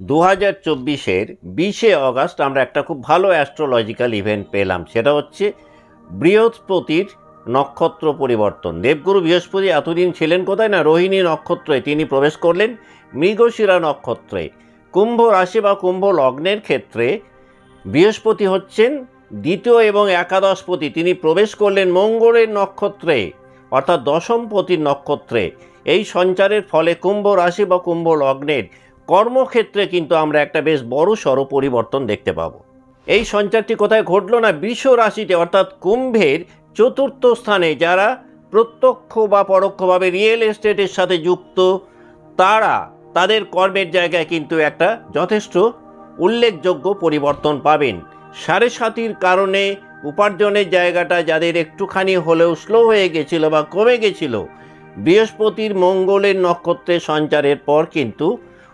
দু হাজার চব্বিশের বিশে অগাস্ট আমরা একটা খুব ভালো অ্যাস্ট্রোলজিক্যাল ইভেন্ট পেলাম। সেটা হচ্ছে বৃহস্পতির নক্ষত্র পরিবর্তন। দেবগুরু বৃহস্পতি এতদিন ছিলেন কোথায় না? রোহিণী নক্ষত্রে। তিনি প্রবেশ করলেন মৃগশিরা নক্ষত্রে। কুম্ভ রাশি বা কুম্ভ লগ্নের ক্ষেত্রে বৃহস্পতি হচ্ছেন দ্বিতীয় এবং একাদশপতি। তিনি প্রবেশ করলেন মঙ্গলের নক্ষত্রে, অর্থাৎ দশমপতির নক্ষত্রে। এই সঞ্চারের ফলে কুম্ভ রাশি বা কুম্ভ লগ্নের কর্মক্ষেত্রে কিন্তু আমরা একটা বেশ বড় সড় পরিবর্তন দেখতে পাবো। এই সঞ্চারটি কোথায় ঘটলো না? বৃষ রাশিতে, অর্থাৎ কুম্ভের চতুর্থ স্থানে যারা প্রত্যক্ষ বা পরোক্ষভাবে রিয়েল এস্টেটের সাথে যুক্ত, তারা তাদের কর্মের জায়গায় কিন্তু একটা যথেষ্ট উল্লেখযোগ্য পরিবর্তন পাবেন। সাড়ে সাতির কারণে উপার্জনের জায়গাটা যাদের একটুখানি হলেও স্লো হয়ে গেছিল বা কমে গেছিল, বৃহস্পতির মঙ্গলের নক্ষত্রে সঞ্চারের পর কিন্তু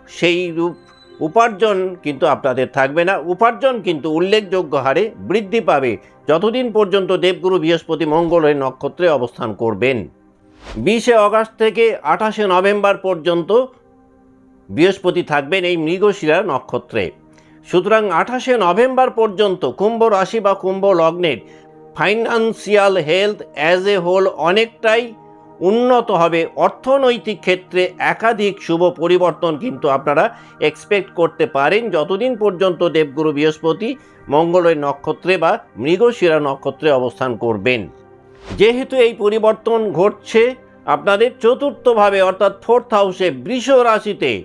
সেই রূপ উপার্জন কিন্তু আপনাদের থাকবে না। উপার্জন কিন্তু উল্লেখযোগ্য হারে বৃদ্ধি পাবে। যতদিন পর্যন্ত দেবগুরু বৃহস্পতি মঙ্গলের নক্ষত্রে অবস্থান করবেন। বিশে অগাস্ট থেকে আঠাশে নভেম্বর পর্যন্ত বৃহস্পতি থাকবেন এই মৃগশিরা নক্ষত্রে। সুতরাং আঠাশে নভেম্বর পর্যন্ত কুম্ভ রাশি বা কুম্ভ লগ্নের financial health as a whole অনেকটাই উন্নত হবে অর্থনৈতিক ক্ষেত্রে একাধিক শুভ পরিবর্তন কিন্তু আপনারা এক্সপেক্ট করতে পারেন। যতদিন পর্যন্ত দেবগুরু বৃহস্পতি মঙ্গলের নক্ষত্রে বা মৃগশিরা নক্ষত্রে অবস্থান করবেন। যেহেতু এই পরিবর্তন ঘটছে, আপনাদের চতুর্থভাবে অর্থাৎ ফোর্থ হাউসে বৃষ রাশিতে,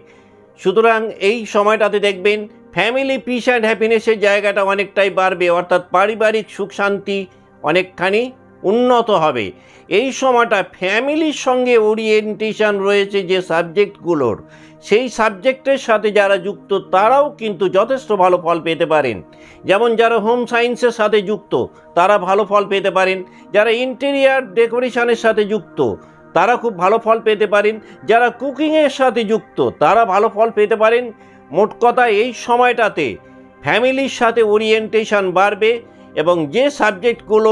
সুতরাং এই সময়টাতে দেখবেন ফ্যামিলি পিস অ্যান্ড হ্যাপিনেসের জায়গাটা অনেকটাই বাড়বে, অর্থাৎ পারিবারিক সুখ শান্তি অনেকখানি উন্নত হবে। এই সময়টা ফ্যামিলির সঙ্গে ওরিয়েন্টেশন রয়েছে যে সাবজেক্টগুলোর সেই সাবজেক্টের সাথে যারা যুক্ত, তারাও কিন্তু যথেষ্ট ভালো ফল পেতে পারেন। যেমন যারা হোম সায়েন্সের সাথে যুক্ত, তারা ভালো ফল পেতে পারেন। যারা ইন্টেরিয়ার ডেকোরেশনের সাথে যুক্ত, তারা খুব ভালো ফল পেতে পারেন। যারা কুকিংয়ের সাথে যুক্ত, তারা ভালো ফল পেতে পারেন। মোট কথা এই সময়টাতে ফ্যামিলির সাথে ওরিয়েন্টেশন বাড়বে এবং যে সাবজেক্টগুলো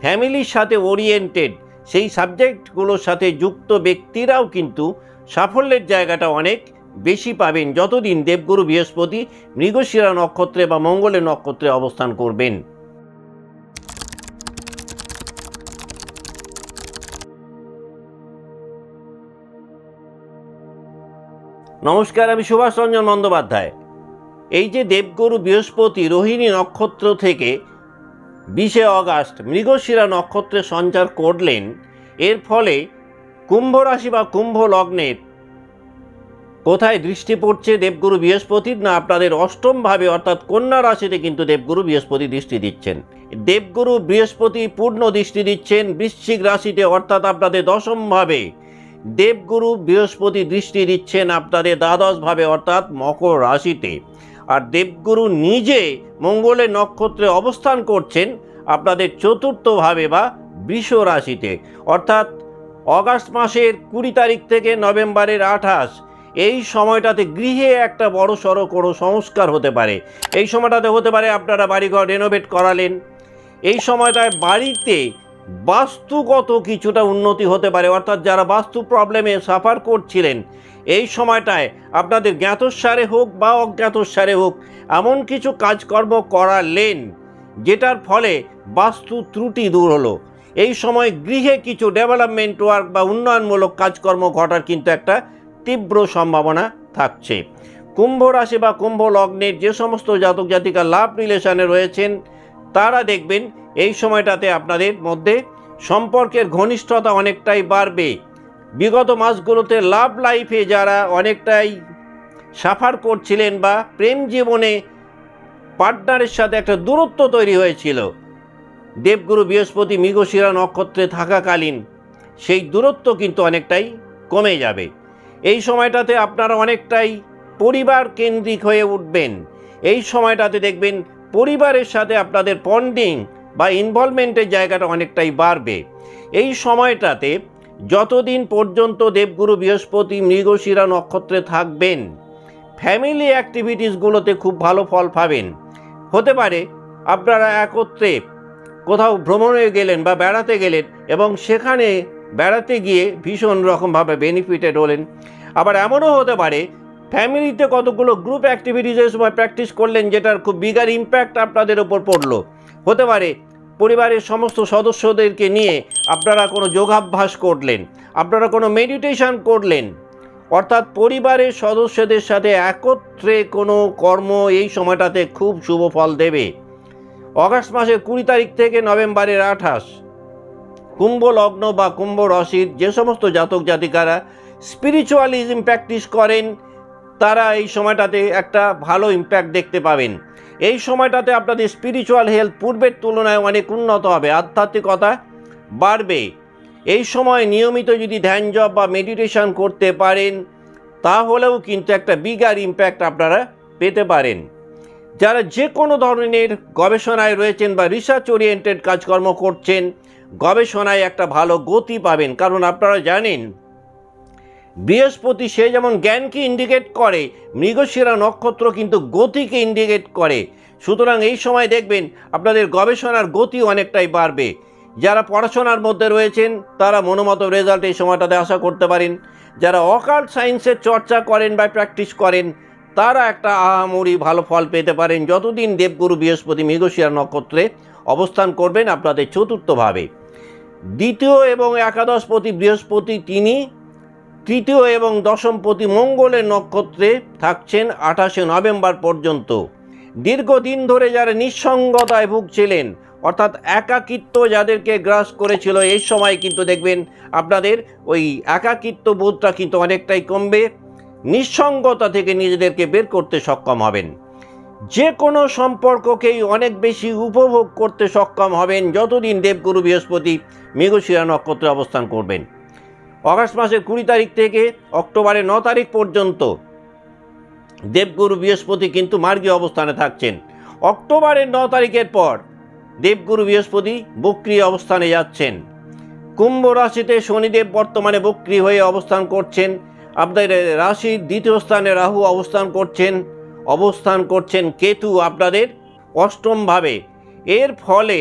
ফ্যামিলির সাথে ওরিয়েন্টেড সেই সাবজেক্টগুলোর সাথে যুক্ত ব্যক্তিরাও কিন্তু সাফল্যের জায়গাটা অনেক বেশি পাবেন যতদিন দেবগুরু বৃহস্পতি মৃগশিরা নক্ষত্রে বা মঙ্গলের নক্ষত্রে অবস্থান করবেন। নমস্কার, আমি সুভাষ রঞ্জন বন্দ্যোপাধ্যায়। এই যে দেবগুরু বৃহস্পতি, রোহিণী নক্ষত্র থেকে বিশে অগাস্ট মৃগশিরা নক্ষত্রে সঞ্চার করলেন। এর ফলে কুম্ভ রাশি বা কুম্ভ লগ্নের কোথায় দৃষ্টি পড়ছে দেবগুরু বৃহস্পতির না, আপনাদের অষ্টম ভাবে, অর্থাৎ কন্যা রাশিতে কিন্তু দেবগুরু বৃহস্পতি দৃষ্টি দিচ্ছেন। দেবগুরু বৃহস্পতি পূর্ণ দৃষ্টি দিচ্ছেন বৃশ্চিক রাশিতে, অর্থাৎ আপনাদের দশম ভাবে। দেবগুরু বৃহস্পতি দৃষ্টি দিচ্ছেন আপনাদের দ্বাদশ ভাবে, অর্থাৎ মকর রাশিতে। আর দেবগুরু নিজে মঙ্গলের নক্ষত্রে অবস্থান করছেন আপনাদের চতুর্থভাবে বা বৃষ রাশিতে অর্থাৎ অগাস্ট মাসের কুড়ি তারিখ থেকে নভেম্বরের আঠাশ, এই সময়টাতে গৃহে একটা বড় সড়ো কোনো সংস্কার হতে পারে। এই সময়টাতে হতে পারে আপনারা বাড়িঘর রেনোভেট করালেন। এই সময়টায় বাড়িতে বাস্তুগত কিছুটা উন্নতি হতে পারে। অর্থাৎ যারা বাস্তু প্রবলেমে সাফার করছিলেন, এই সময়টায় আপনাদের জ্ঞাতসারে হোক বা অজ্ঞাতসারে হোক, এমন কিছু কাজকর্ম করালেন, যেটার ফলে বাস্তু ত্রুটি দূর হলো। এই সময় গৃহে কিছু ডেভেলপমেন্ট ওয়ার্ক বা উন্নয়নমূলক কাজকর্ম ঘটার কিন্তু একটা তীব্র সম্ভাবনা থাকছে। কুম্ভ রাশি বা কুম্ভ লগ্নের যে সমস্ত জাতক জাতিকা লাভ রিলেশনে রয়েছেন তারা দেখবেন এই সময়টাতে আপনাদের মধ্যে সম্পর্কের ঘনিষ্ঠতা অনেকটাই বাড়বে। বিগত মাসগুলোতে লাভ লাইফে যারা অনেকটাই সাফার করছিলেন বা প্রেম জীবনে পার্টনারের সাথে একটা দূরত্ব তৈরি হয়েছিল। দেবগুরু বৃহস্পতি মৃগশিরা নক্ষত্রে থাকাকালীন সেই দূরত্ব কিন্তু অনেকটাই কমে যাবে। এই সময়টাতে আপনারা অনেকটাই পরিবার কেন্দ্রিক হয়ে উঠবেন। এই সময়টাতে দেখবেন পরিবারের সাথে আপনাদের পন্ডিং বা ইনভলভমেন্টের জায়গাটা অনেকটাই বাড়বে। এই সময়টাতে যতদিন পর্যন্ত দেবগুরু বৃহস্পতি মৃগশিরা নক্ষত্রে থাকবেন ফ্যামিলি অ্যাক্টিভিটিসগুলোতে খুব ভালো ফল পাবেন। হতে পারে আপনারা একত্রে কোথাও ভ্রমণে গেলেন বা বেড়াতে গেলেন এবং সেখানে বেড়াতে গিয়ে ভীষণ রকমভাবে বেনিফিটেড হলেন। আবার এমনও হতে পারে ফ্যামিলিতে কতগুলো গ্রুপ অ্যাক্টিভিটিস এই সময় প্র্যাকটিস করলেন যেটার খুব বিগার ইম্প্যাক্ট আপনাদের ওপর পড়ল? হতে পারে পরিবারের সমস্ত সদস্যদেরকে নিয়ে আপনারা কোনো যোগাভ্যাস করলেন, আপনারা কোনো মেডিটেশন করলেন, অর্থাৎ পরিবারের সদস্যদের সাথে একত্রে কোনো কর্ম এই সময়টাতে খুব শুভ ফল দেবে। অগাস্ট মাসের কুড়ি তারিখ থেকে নভেম্বরের আঠাশ, কুম্ভ লগ্ন বা কুম্ভ রাশির যে সমস্ত জাতক জাতিকারা স্পিরিচুয়ালিজম প্র্যাকটিস করেন তারা এই সময়টাতে একটা ভালো ইম্প্যাক্ট দেখতে পাবেন। এই সময়টাতে আপনাদের স্পিরিচুয়াল হেলথ পূর্বের তুলনায় অনেক উন্নত হবে। আধ্যাত্মিকতা বাড়বে। এই সময় নিয়মিত যদি ধ্যান জপ বা মেডিটেশন করতে পারেন, তাহলেও কিন্তু একটা বিগার ইম্প্যাক্ট আপনারা পেতে পারেন। যারা যে কোনো ধরনের গবেষণায় রয়েছেন বা রিসার্চ ওরিয়েন্টেড কাজকর্ম করছেন, গবেষণায় একটা ভালো গতি পাবেন। কারণ আপনারা জানেন বৃহস্পতি সে যেমন জ্ঞানকে ইন্ডিকেট করে, মৃগশিরা নক্ষত্র কিন্তু গতিকে ইন্ডিকেট করে। সুতরাং এই সময় দেখবেন আপনাদের গবেষণার গতি অনেকটাই বাড়বে। যারা পড়াশোনার মধ্যে রয়েছেন, তারা মনোমত রেজাল্ট এই সময়টাতে আশা করতে পারেন। যারা অকাল্ট সায়েন্সের চর্চা করেন বা প্র্যাকটিস করেন, তারা একটা আহামরি ভালো ফল পেতে পারেন যতদিন দেবগুরু বৃহস্পতি মৃগশিরা নক্ষত্রে অবস্থান করবেন আপনাদের চতুর্থভাবে। দ্বিতীয় এবং একাদশপতি বৃহস্পতি তিনি তৃতীয় এবং দশমপতি মঙ্গলের নক্ষত্রে থাকছেন আঠাশে নভেম্বর পর্যন্ত। দীর্ঘদিন ধরে যারা নিঃসঙ্গতায় ভুগছিলেন, অর্থাৎ একাকিত্ব যাদেরকে গ্রাস করেছিল, এই সময় কিন্তু দেখবেন আপনাদের ওই একাকিত্ব বোধটা কিন্তু অনেকটাই কমবে। নিঃসঙ্গতা থেকে নিজেদেরকে বের করতে সক্ষম হবেন। যে কোনো সম্পর্ককেই অনেক বেশি উপভোগ করতে সক্ষম হবেন যতদিন দেবগুরু বৃহস্পতি মৃগশিরা নক্ষত্রে অবস্থান করবেন। অগাস্ট মাসের কুড়ি তারিখ থেকে অক্টোবরের ন তারিখ পর্যন্ত দেবগুরু বৃহস্পতি কিন্তু মার্গীয় অবস্থানে থাকছেন। অক্টোবরের ন তারিখের পর দেবগুরু বৃহস্পতি বক্রি অবস্থানে যাচ্ছেন। কুম্ভ রাশিতে শনিদেব বর্তমানে বক্রি হয়ে অবস্থান করছেন। আপনাদের রাশির দ্বিতীয় স্থানে রাহু অবস্থান করছেন। অবস্থান করছেন কেতু আপনাদের অষ্টমভাবে এর ফলে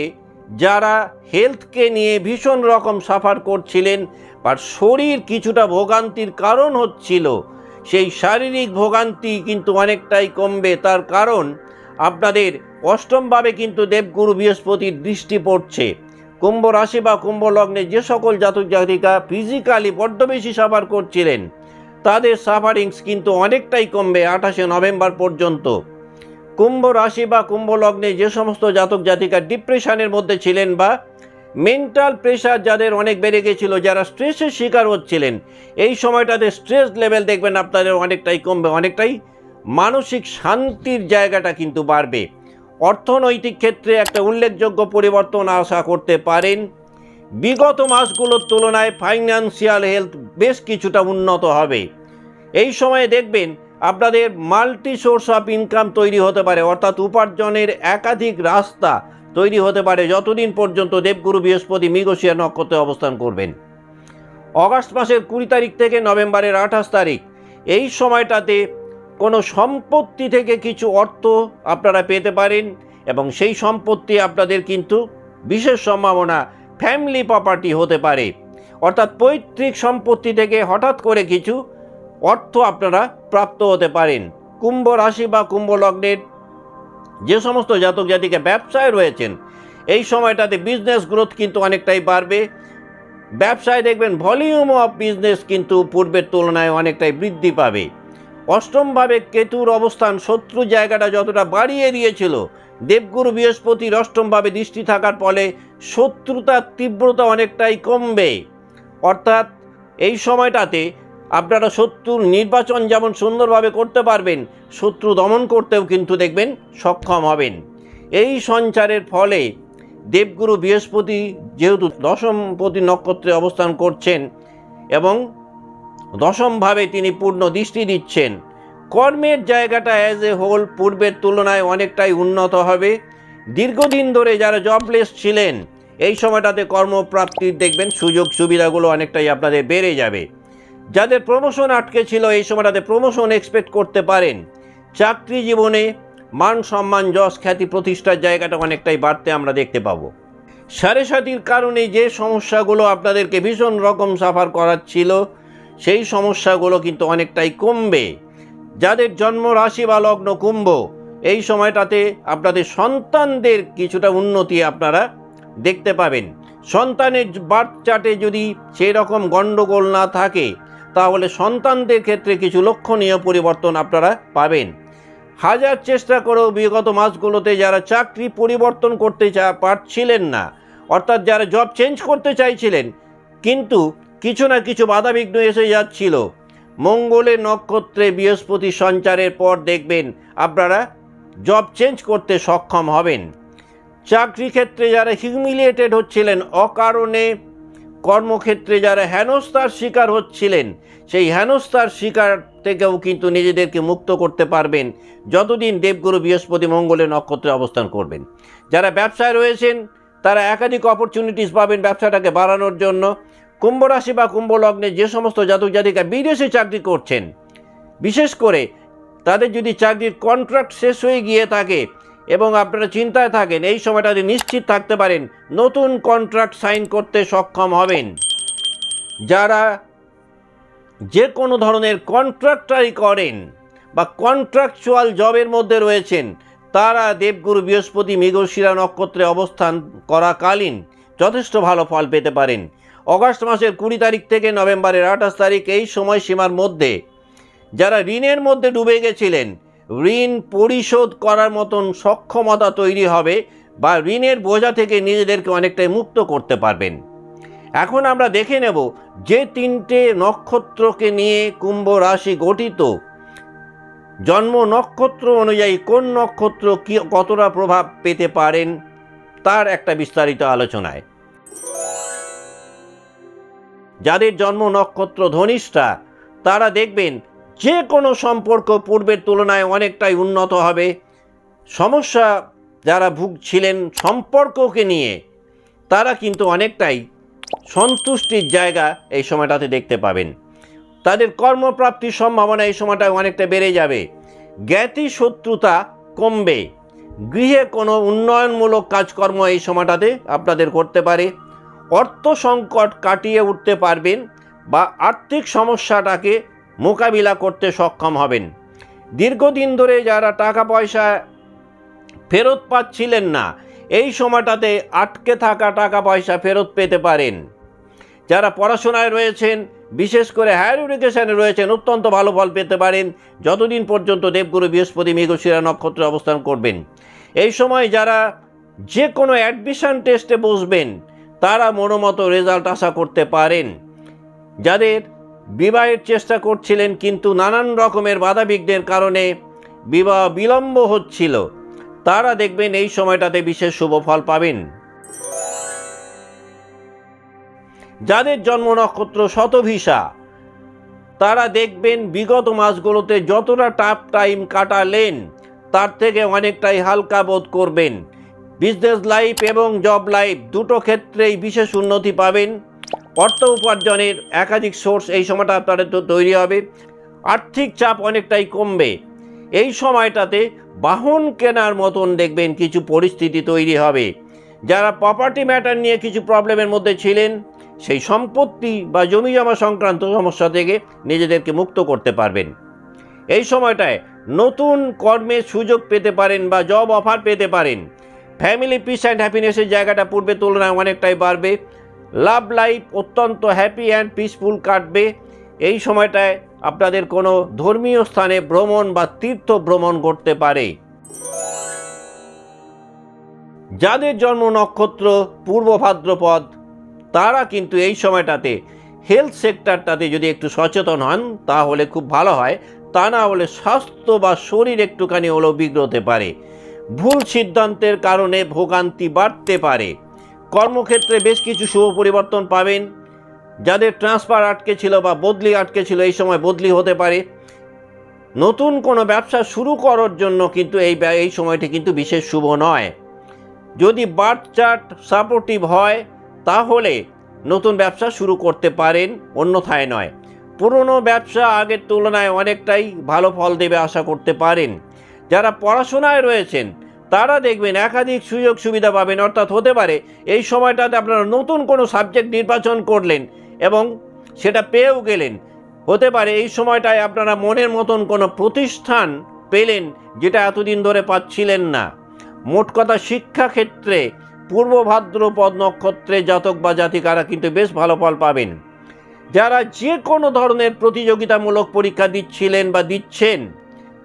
যারা হেলথকে নিয়ে ভীষণ রকম সাফার করছিলেন, আর শরীর কিছুটা ভোগান্তির কারণ হচ্ছিল, সেই শারীরিক ভোগান্তি কিন্তু অনেকটাই কমবে। তার কারণ, আপনাদের অষ্টমভাবে কিন্তু দেবগুরু বৃহস্পতির দৃষ্টি পড়ছে। কুম্ভ রাশি বা কুম্ভ লগ্নে যে সকল জাতক জাতিকা ফিজিক্যালি বড্ড বেশি সাফার করছিলেন, তাদের সাফারিংস কিন্তু অনেকটাই কমবে আঠাশে নভেম্বর পর্যন্ত। কুম্ভ রাশি বা কুম্ভ লগ্নে যে সমস্ত জাতক জাতিকা ডিপ্রেশনের মধ্যে ছিলেন বা মেন্টাল প্রেশার যাদের অনেক বেড়ে গেছিল, যারা স্ট্রেসের শিকার হচ্ছিলেন, এই সময়টাতে স্ট্রেস লেভেল দেখবেন আপনাদের অনেকটাই কমবে, অনেকটাই মানসিক শান্তির জায়গাটা কিন্তু বাড়বে। অর্থনৈতিক ক্ষেত্রে একটা উল্লেখযোগ্য পরিবর্তন আশা করতে পারেন। বিগত মাসগুলোর তুলনায় ফাইন্যান্সিয়াল হেলথ বেশ কিছুটা উন্নত হবে। এই সময়ে দেখবেন আপনাদের মাল্টি সোর্স অফ ইনকাম তৈরি হতে পারে, অর্থাৎ উপার্জনের একাধিক রাস্তা তৈরি হতে পারে, যতদিন পর্যন্ত দেবগুরু বৃহস্পতি মৃগশিয়া নক্ষত্রে অবস্থান করবেন। অগাস্ট মাসের কুড়ি তারিখ থেকে নভেম্বরের আঠাশ তারিখ, এই সময়টাতে কোনো সম্পত্তি থেকে কিছু অর্থ আপনারা পেতে পারেন এবং সেই সম্পত্তি আপনাদের কিন্তু বিশেষ সম্ভাবনা ফ্যামিলি প্রপার্টি হতে পারে। অর্থাৎ পৈতৃক সম্পত্তি থেকে হঠাৎ করে কিছু অর্থ আপনারা প্রাপ্ত হতে পারেন। কুম্ভ রাশি বা কুম্ভ লগ্নের যে সমস্ত জাতক জাতিকে ব্যবসায় রয়েছেন, এই সময়টাতে বিজনেস গ্রোথ কিন্তু অনেকটাই বাড়বে। ব্যবসায় দেখবেন ভলিউম অফ বিজনেস কিন্তু পূর্বের তুলনায় অনেকটাই বৃদ্ধি পাবে। অষ্টমভাবে কেতুর অবস্থান শত্রু জায়গাটা যতটা বাড়িয়ে দিয়েছিল, দেবগুরু বৃহস্পতির অষ্টমভাবে দৃষ্টি থাকার ফলে শত্রুতার তীব্রতা অনেকটাই কমবে। অর্থাৎ এই সময়টাতে আপনারা শত্রুর নির্বাচন যেমন সুন্দরভাবে করতে পারবেন, শত্রু দমন করতেও কিন্তু দেখবেন সক্ষম হবেন। এই সঞ্চারের ফলে দেবগুরু বৃহস্পতি যেহেতু দশমপতি নক্ষত্রে অবস্থান করছেন এবং দশমভাবে তিনি পূর্ণ দৃষ্টি দিচ্ছেন, কর্মের জায়গাটা অ্যাজ এ হোল পূর্বের তুলনায় অনেকটাই উন্নত হবে। দীর্ঘদিন ধরে যারা জবলেস ছিলেন, এই সময়টাতে কর্মপ্রাপ্তির দেখবেন সুযোগ সুবিধাগুলো অনেকটাই আপনাদের বেড়ে যাবে। যাদের প্রমোশন আটকে ছিল, এই সময়টাতে প্রমোশন এক্সপেক্ট করতে পারেন। চাকরি জীবনে মান সম্মান যশ খ্যাতি প্রতিষ্ঠার জায়গাটা অনেকটাই বাড়তে আমরা দেখতে পাবো। সাড়ে সাতির কারণে যে সমস্যাগুলো আপনাদেরকে ভীষণ রকম সাফার করাচ্ছিল সেই সমস্যাগুলো কিন্তু অনেকটাই কমবে। যাদের জন্ম রাশি বা লগ্ন কুম্ভ, এই সময়টাতে আপনাদের সন্তানদের কিছুটা উন্নতি আপনারা দেখতে পাবেন। সন্তানের বার্থ চার্টে যদি সেই রকম গণ্ডগোল না থাকে তাহলে সন্তানদের ক্ষেত্রে কিছু লক্ষণীয় পরিবর্তন আপনারা পাবেন। হাজার চেষ্টা করেও বিগত মাসগুলোতে যারা চাকরি পরিবর্তন করতে চা পারছিলেন না, অর্থাৎ যারা জব চেঞ্জ করতে চাইছিলেন, কিন্তু কিছু না কিছু বাধাবিঘ্ন এসে যাচ্ছিল। মঙ্গলের নক্ষত্রে বৃহস্পতি সঞ্চারের পর দেখবেন আপনারা জব চেঞ্জ করতে সক্ষম হবেন। চাকরি ক্ষেত্রে যারা হিউমিলিয়েটেড হচ্ছিলেন, অকারণে কর্মক্ষেত্রে যারা হেনস্থার শিকার হচ্ছিলেন, সেই হেনস্থার শিকার থেকেও কিন্তু নিজেদেরকে মুক্ত করতে পারবেন যতদিন দেবগুরু বৃহস্পতি মঙ্গলের নক্ষত্রে অবস্থান করবেন। যারা ব্যবসায় রয়েছেন, তারা একাধিক অপরচুনিটিস পাবেন ব্যবসাটাকে বাড়ানোর জন্য। কুম্ভ রাশি বা কুম্ভ লগ্নে যে সমস্ত জাতক জাতিকা বিদেশে চাকরি করছেন, বিশেষ করে তাদের যদি চাকরির কন্ট্রাক্ট শেষ হয়ে গিয়ে থাকে এবং আপনারা চিন্তায় থাকেন, এই সময়টা সময়টাতে নিশ্চিত থাকতে পারেন, নতুন কন্ট্রাক্ট সাইন করতে সক্ষম হবেন। যারা যে কোনো ধরনের কন্ট্রাক্টারি করেন বা কন্ট্রাকচুয়াল জবের মধ্যে রয়েছেন, তারা দেবগুরু বৃহস্পতি মৃগশিরা নক্ষত্রে অবস্থান করাকালীন যথেষ্ট ভালো ফল পেতে পারেন। অগস্ট মাসের কুড়ি তারিখ থেকে নভেম্বরের আঠাশ তারিখ এই সময়সীমার মধ্যে যারা ঋণের মধ্যে ডুবে গেছিলেন ঋণ পরিশোধ করার মতন সক্ষমতা তৈরি হবে বা ঋণের বোঝা থেকে নিজেদেরকে অনেকটাই মুক্ত করতে পারবেন। এখন আমরা দেখে নেব যে তিনটে নক্ষত্রকে নিয়ে কুম্ভ রাশি গঠিত। জন্ম নক্ষত্র অনুযায়ী কোন নক্ষত্র কি কতটা প্রভাব পেতে পারেন, তার একটা বিস্তারিত আলোচনায়। যাদের জন্ম নক্ষত্র ধনিষ্ঠা, তারা দেখবেন যে কোনো সম্পর্ক পূর্বের তুলনায় অনেকটাই উন্নত হবে। সমস্যা যারা ভুগছিলেন সম্পর্ককে নিয়ে, তারা কিন্তু অনেকটাই সন্তুষ্টির জায়গা এই সময়টাতে দেখতে পাবেন। তাদের কর্মপ্রাপ্তির সম্ভাবনা এই সময়টায় অনেকটা বেড়ে যাবে। জ্ঞাতি শত্রুতা কমবে। গৃহে কোনো উন্নয়নমূলক কাজকর্ম এই সময়টাতে আপনাদের করতে পারে। অর্থ সংকট কাটিয়ে উঠতে পারবেন বা আর্থিক সমস্যাটাকে মোকাবিলা করতে সক্ষম হবেন। দীর্ঘদিন ধরে যারা টাকা পয়সা ফেরত পাচ্ছিলেন না, এই সময়টাতে আটকে থাকা টাকা পয়সা ফেরত পেতে পারেন। যারা পড়াশোনায় রয়েছেন, বিশেষ করে হায়ার এডুকেশনে রয়েছেন, অত্যন্ত ভালো ফল পেতে পারেন। যতদিন পর্যন্ত দেবগুরু বৃহস্পতি মৃগশিরা নক্ষত্রে অবস্থান করবেন। এই সময় যারা যে কোনো অ্যাডমিশন টেস্টে বসবেন, তারা মনোমতো রেজাল্ট আশা করতে পারেন। যাদের বিবাহের চেষ্টা করছিলেন কিন্তু নানান রকমের বাধাবিঘ্নের কারণে বিবাহ বিলম্ব হচ্ছিল। তারা দেখবেন এই সময়টাতে বিশেষ শুভ ফল পাবেন। যাদের জন্ম নক্ষত্র শতভিসা, তারা দেখবেন বিগত মাসগুলোতে যতটা টাফ টাইম কাটালেন, তার থেকে অনেকটাই হালকা বোধ করবেন। বিজনেস লাইফ এবং জব লাইফ দুটো ক্ষেত্রেই বিশেষ উন্নতি পাবেন। অর্থ উপার্জনের একাধিক সোর্স এই সময়টা আপনাদের তো তৈরি হবে। আর্থিক চাপ অনেকটাই কমবে। এই সময়টাতে বাহন কেনার মতন দেখবেন কিছু পরিস্থিতি তৈরি হবে। যারা প্রপার্টি ম্যাটার নিয়ে কিছু প্রবলেমের মধ্যে ছিলেন, সেই সম্পত্তি বা জমি জমা সংক্রান্ত সমস্যা থেকে নিজেদেরকে মুক্ত করতে পারবেন। এই সময়টায় নতুন কর্মের সুযোগ পেতে পারেন বা জব অফার পেতে পারেন। ফ্যামিলি পিস অ্যান্ড হ্যাপিনেসের জায়গাটা পূর্বের তুলনায় অনেকটাই বাড়বে। লাভ লাইফ অত্যন্ত হ্যাপি অ্যান্ড পিসফুল কাটবে। এই সময়টায় আপনাদের কোনো ধর্মীয় স্থানে ভ্রমণ বা তীর্থ ভ্রমণ করতে পারে। যাদের জন্ম নক্ষত্র পূর্ব ভাদ্রপদ, তারা কিন্তু এই সময়টাতে হেলথ সেক্টরটাতে যদি একটু সচেতন হন, তাহলে খুব ভালো হয়। তা না হলে স্বাস্থ্য বা শরীর একটুখানি হলেও পারে। ভুল সিদ্ধান্তের কারণে ভোগান্তি বাড়তে পারে। কর্মক্ষেত্রে বেশ কিছু শুভ পরিবর্তন পাবেন। যাদের ট্রান্সফার আটকে ছিল বা বদলি আটকে ছিল, এই সময় বদলি হতে পারে। নতুন কোনো ব্যবসা শুরু করার জন্য কিন্তু এই এই সময়টি কিন্তু বিশেষ শুভ নয়। যদি বার্থ চার্ট সাপোর্টিভ হয়, তাহলে নতুন ব্যবসা শুরু করতে পারেন, অন্যথায় নয়। পুরনো ব্যবসা আগের তুলনায় অনেকটাই ভালো ফল দেবে আশা করতে পারেন। যারা পড়াশোনায় রয়েছেন তারা দেখবেন একাধিক সুযোগ সুবিধা পাবেন, অর্থাৎ হতে পারে এই সময়টাতে আপনারা নতুন কোনো সাবজেক্ট নির্বাচন করলেন এবং সেটা পেয়েও গেলেন। হতে পারে এই সময়টায় আপনারা মনের মতন কোনো প্রতিষ্ঠান পেলেন যেটা এতদিন ধরে পাচ্ছিলেন না। মোট কথা শিক্ষাক্ষেত্রে পূর্ব ভাদ্রপদ নক্ষত্রে জাতক বা জাতিকারা কিন্তু বেশ ভালো ফল পাবেন। যারা যে কোনো ধরনের প্রতিযোগিতামূলক পরীক্ষা দিচ্ছিলেন বা দিচ্ছেন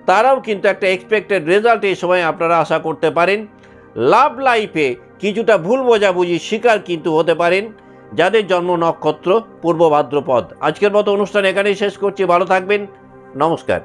তারাও কিন্তু একটা এক্সপেক্টেড রেজাল্ট এই সময় আপনারা আশা করতে পারেন। লাভ লাইফে কিছুটা ভুল বোঝাবুঝি শিকার কিন্তু হতে পারেন। যাদের জন্ম নক্ষত্র, পূর্ব ভাদ্রপদ। আজকের মতো অনুষ্ঠান এখানেই শেষ করছি। ভালো থাকবেন। নমস্কার।